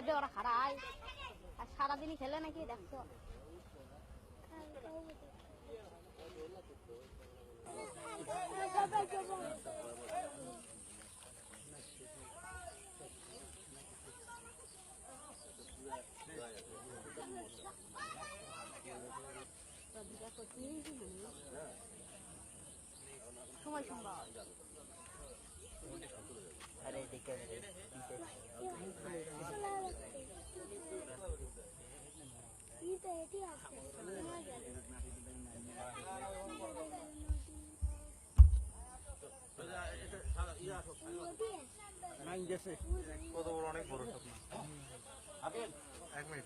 যাবে ওরা খারায় আর সারাদিনই খেলে নাকি দেখছ? সময় সম্ভব নাইন গেছে কত বড় অনেক বড় স্বপ্ন এক মিনিট